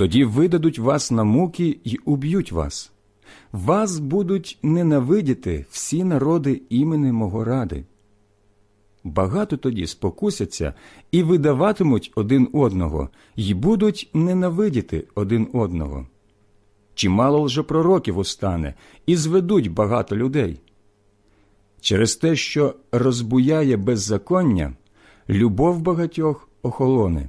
Тоді видадуть вас на муки й уб'ють вас. Вас будуть ненавидіти всі народи імени мого ради. Багато тоді спокусяться і видаватимуть один одного, й будуть ненавидіти один одного. Чимало лжепророків устане, і зведуть багато людей. Через те, що розбуяє беззаконня, любов багатьох охолоне.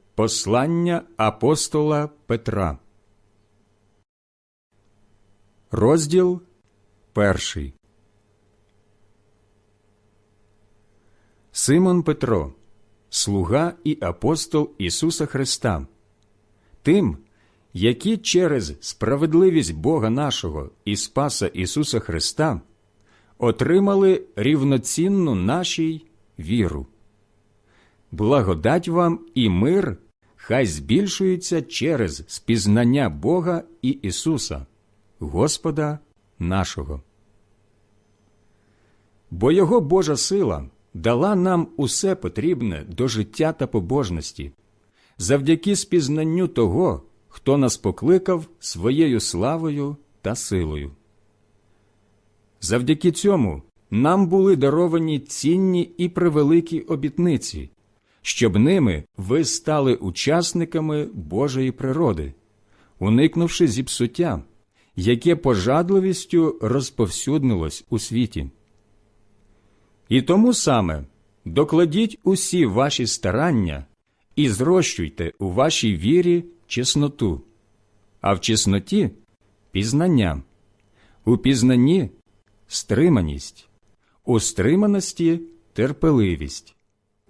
послання апостола Петра. Розділ перший. Симон Петро, слуга і апостол Ісуса Христа, тим, які через справедливість Бога нашого і Спаса Ісуса Христа отримали рівноцінну нашій віру. Благодать вам і мир хай збільшується через спізнання Бога і Ісуса, Господа нашого. Бо Його Божа сила дала нам усе потрібне до життя та побожності, завдяки спізнанню того, хто нас покликав своєю славою та силою. Завдяки цьому нам були даровані цінні і превеликі обітниці, щоб ними ви стали учасниками Божої природи, уникнувши зіпсуття, яке пожадливістю розповсюднилось у світі. І тому саме докладіть усі ваші старання і зрощуйте у вашій вірі чесноту, а в чесноті пізнання, у пізнанні стриманість, у стриманості терпеливість,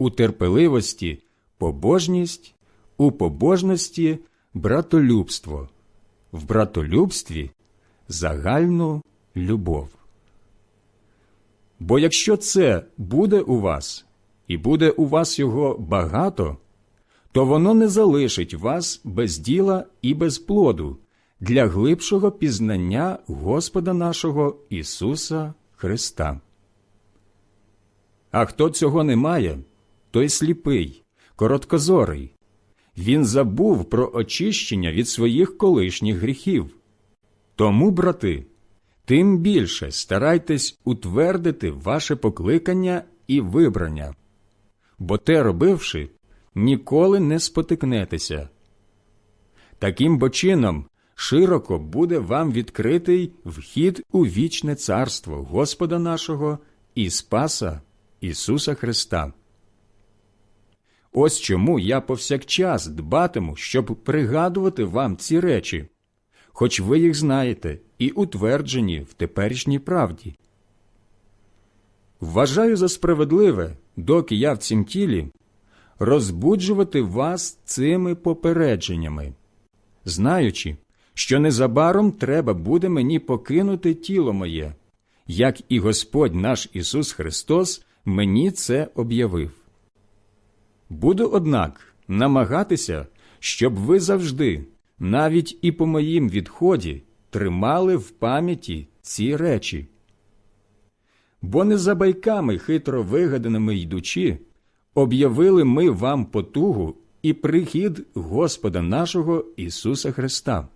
у терпеливості побожність, у побожності братолюбство, в братолюбстві загальну любов. Бо якщо це буде у вас, і буде у вас його багато, то воно не залишить вас без діла і без плоду для глибшого пізнання Господа нашого Ісуса Христа. А хто цього не має, той сліпий, короткозорий. Він забув про очищення від своїх колишніх гріхів. Тому, брати, тим більше старайтесь утвердити ваше покликання і вибрання, бо те робивши, ніколи не спотикнетеся. Таким бо чином, широко буде вам відкритий вхід у вічне царство Господа нашого і Спаса Ісуса Христа. Ось чому я повсякчас дбатиму, щоб пригадувати вам ці речі, хоч ви їх знаєте і утверджені в теперішній правді. Вважаю за справедливе, доки я в цім тілі, розбуджувати вас цими попередженнями, знаючи, що незабаром треба буде мені покинути тіло моє, як і Господь наш Ісус Христос мені це об'явив. Буду, однак, намагатися, щоб ви завжди, навіть і по моїм відході, тримали в пам'яті ці речі. Бо не за байками хитро вигаданими йдучи, об'явили ми вам потугу і прихід Господа нашого Ісуса Христа,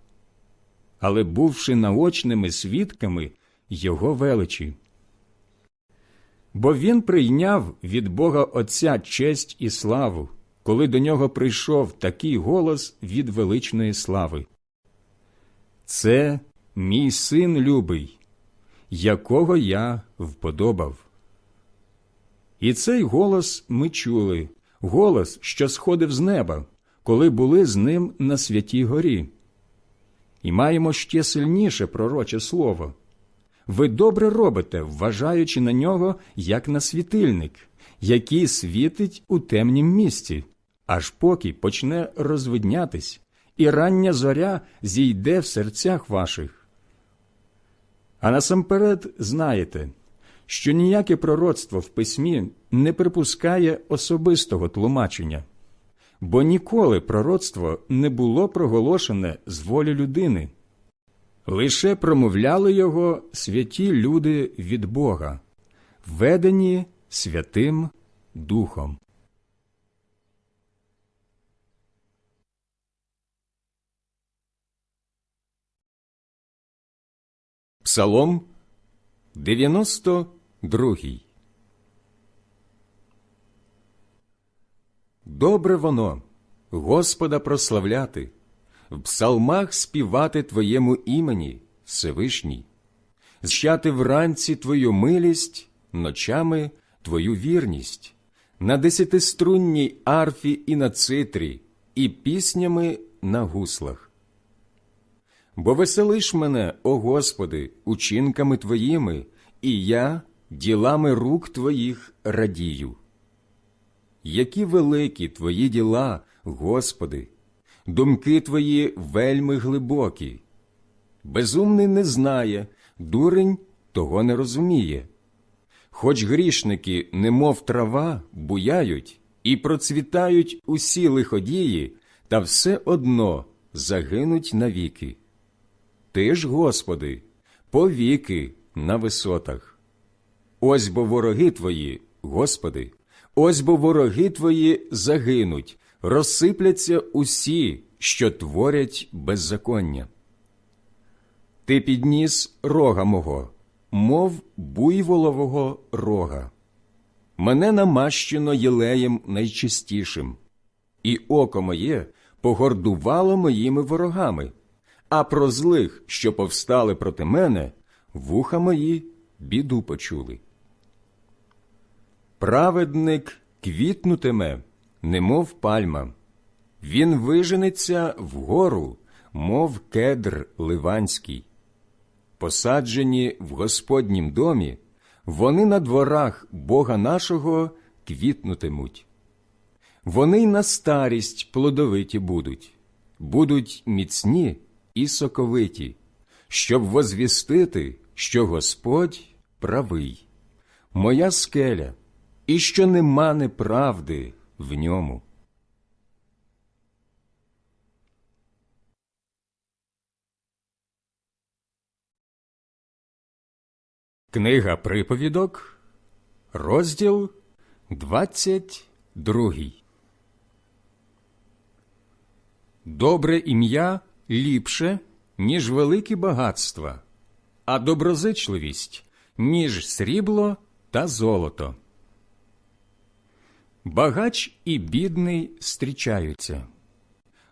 але бувши наочними свідками Його величі. Бо Він прийняв від Бога Отця честь і славу, коли до нього прийшов такий голос від величної слави. Це мій син любий, якого я вподобав. І цей голос ми чули, голос, що сходив з неба, коли були з ним на святій горі. І маємо ще сильніше пророче слово. Ви добре робите, вважаючи на нього як на світильник, який світить у темнім місці, аж поки почне розвиднятись, і рання зоря зійде в серцях ваших. А насамперед знаєте, що ніяке пророцтво в письмі не припускає особистого тлумачення, бо ніколи пророцтво не було проголошене з волі людини. Лише промовляли його святі люди від Бога, ведені Святим Духом. Псалом 92 Добре воно, Господа прославляти, в псалмах співати Твоєму імені, Всевишній, зчати вранці Твою милість, ночами Твою вірність, на десятиструнній арфі і на цитрі, і піснями на гуслах. Бо веселиш мене, о Господи, учинками Твоїми, і я ділами рук Твоїх радію. Які великі Твої діла, Господи, думки Твої вельми глибокі. Безумний не знає, дурень того не розуміє. Хоч грішники, немов трава, буяють і процвітають усі лиходії, та все одно загинуть навіки. Ти ж, Господи, повіки на висотах. Ось бо вороги Твої, Господи, ось бо вороги Твої загинуть, розсипляться усі, що творять беззаконня. Ти підніс рога мого, мов буйволового рога. Мене намащено єлеєм найчистішим, і око моє погордувало моїми ворогами, а про злих, що повстали проти мене, вуха мої біду почули. Праведник квітнутиме, немов пальма, він виженеться вгору, мов кедр ливанський. Посаджені в Господнім домі, вони на дворах Бога нашого квітнутимуть. Вони й на старість плодовиті будуть, будуть міцні і соковиті, щоб возвістити, що Господь правий, моя скеля, і що нема неправди в ньому. Книга приповідок, розділ 22 Добре ім'я ліпше, ніж великі багатства, а доброзичливість, ніж срібло та золото. Багач і бідний зустрічаються.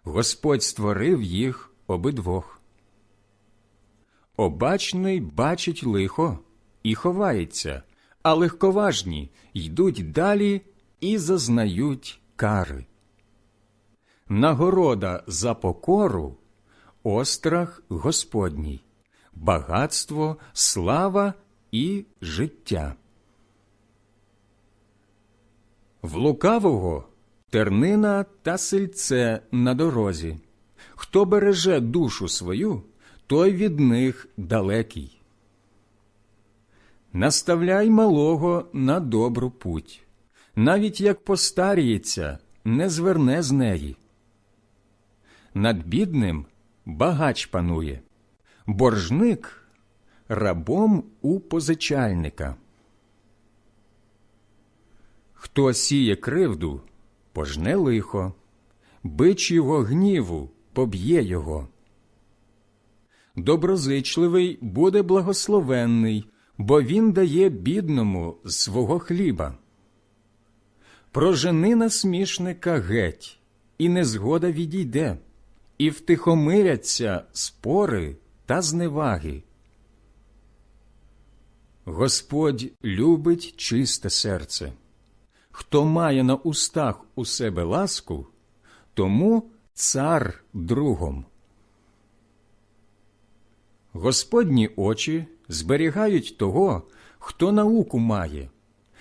Господь створив їх обидвох. Обачний бачить лихо і ховається, а легковажні йдуть далі і зазнають кари. Нагорода за покору острах Господній, багатство, слава і життя. В лукавого тернина та сельце на дорозі. Хто береже душу свою, той від них далекий. Наставляй малого на добру путь, навіть як постаріється, не зверне з неї. Над бідним багач панує, боржник рабом у позичальника. Хто сіє кривду, пожне лихо, бич його гніву поб'є його. Доброзичливий буде благословенний, бо він дає бідному свого хліба. Прожени насмішника геть, і незгода відійде, і втихомиряться спори та зневаги. Господь любить чисте серце. Хто має на устах у себе ласку, тому цар другом. Господні очі зберігають того, хто науку має.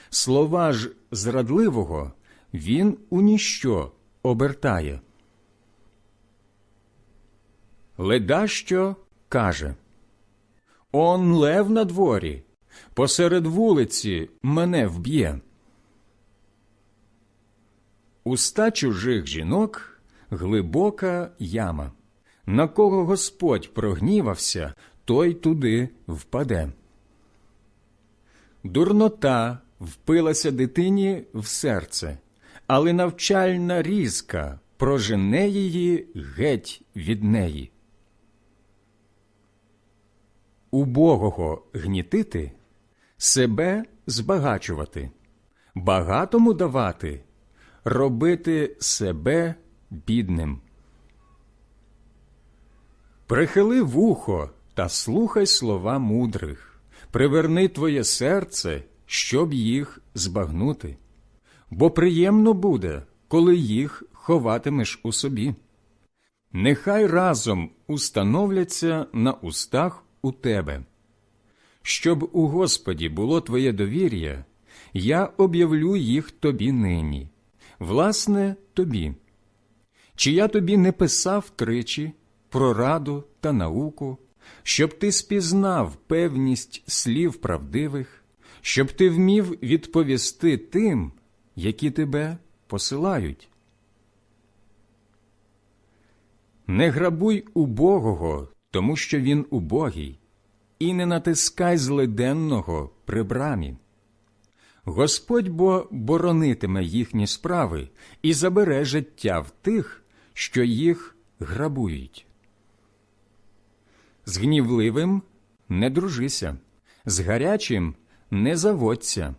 Слова ж зрадливого він у ніщо обертає. Ледащо каже Он лев на дворі, посеред вулиці мене вб'є. Уста чужих жінок глибока яма. На кого Господь прогнівався, той туди впаде. Дурнота впилася дитині в серце, але навчальна різка прожене її геть від неї. Убогого гнітити, себе збагачувати, багатому давати, робити себе бідним. Прихили вухо та слухай слова мудрих, приверни твоє серце, щоб їх збагнути, бо приємно буде, коли їх ховатимеш у собі. Нехай разом установляться на устах у тебе. Щоб у Господі було твоє довір'я, я об'явлю їх тобі нині, власне, тобі. Чи я тобі не писав тричі про раду та науку, щоб ти спізнав певність слів правдивих, щоб ти вмів відповісти тим, які тебе посилають? Не грабуй убогого, тому що він убогий, і не натискай злиденного при брамі. Господь бо боронитиме їхні справи і забере життя в тих, що їх грабують. З гнівливим не дружися, з гарячим не заводься,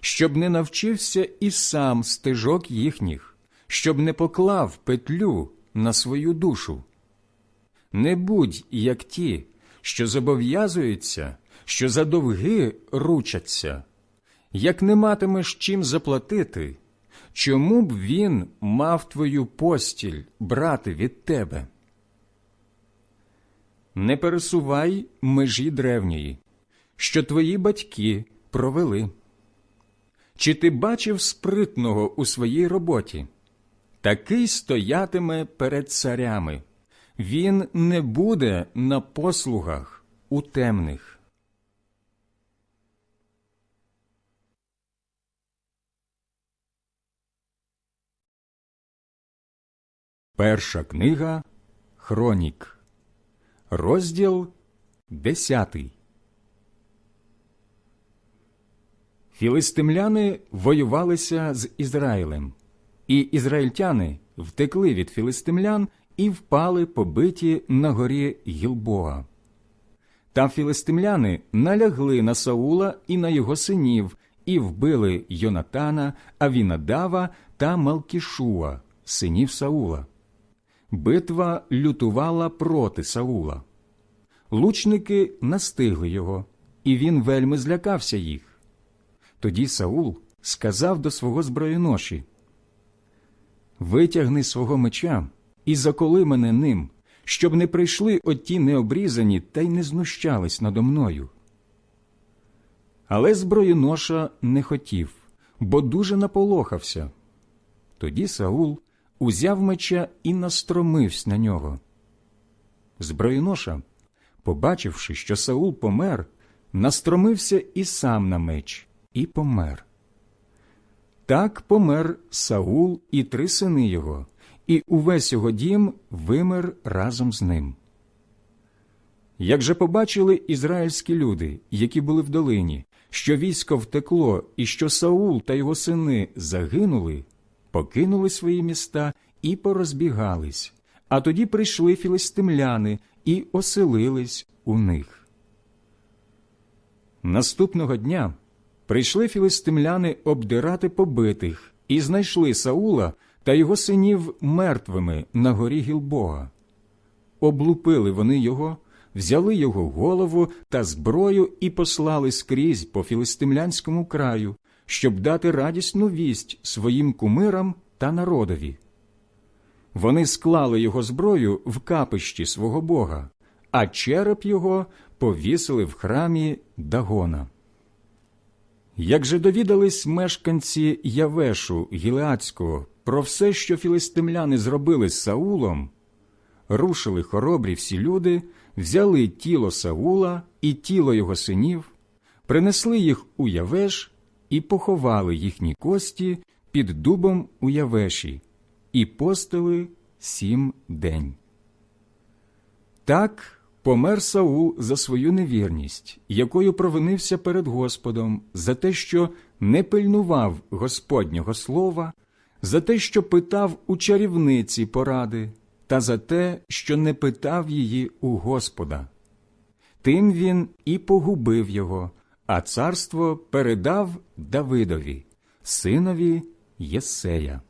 щоб не навчився і сам стежок їхніх, щоб не поклав петлю на свою душу. Не будь як ті, що зобов'язуються, що за довги ручаться. Як не матимеш чим заплатити, чому б він мав твою постіль брати від тебе? Не пересувай межі древньої, що твої батьки провели. Чи ти бачив спритного у своїй роботі? Такий стоятиме перед царями, він не буде на послугах у темних. Перша книга Хронік, розділ десятий. Філистимляни воювалися з Ізраїлем, і ізраїльтяни втекли від філистимлян і впали побиті на горі Гілбоа. Та філистимляни налягли на Саула і на його синів і вбили Йонатана, Авінадава та Малкішуа, синів Саула битва лютувала проти Саула. лучники настигли його, і він вельми злякався їх. Тоді Саул сказав до свого зброєноші Витягни свого меча і заколи мене ним, щоб не прийшли оті необрізані та й не знущались надо мною. Але зброєноша не хотів, бо дуже наполохався. Тоді Саул узяв меча і настромився на нього. Зброєноша, побачивши, що Саул помер, настромився і сам на меч, і помер. Так помер Саул і три сини його, і увесь його дім вимер разом з ним. Як же побачили ізраїльські люди, які були в долині, що військо втекло і що Саул та його сини загинули, покинули свої міста і порозбігались, а тоді прийшли філистимляни і оселились у них. Наступного дня прийшли філистимляни обдирати побитих і знайшли Саула та його синів мертвими на горі Гілбога. Облупили вони його, взяли його голову та зброю і послали скрізь по філистимлянському краю, щоб дати радісну вість своїм кумирам та народові. Вони склали його зброю в капищі свого бога, а череп його повісили в храмі Дагона. Як же довідались мешканці Явешу Гілеацького про все, що філистимляни зробили з Саулом, рушили хоробрі всі люди, взяли тіло Саула і тіло його синів, принесли їх у Явеш і поховали їхні кості під дубом у Явеші, і постили сім день. Так помер Саул за свою невірність, якою провинився перед Господом, за те, що не пильнував Господнього слова, за те, що питав у чарівниці поради, та за те, що не питав її у Господа. Тим він і погубив його, а царство передав Давидові, синові Єсея.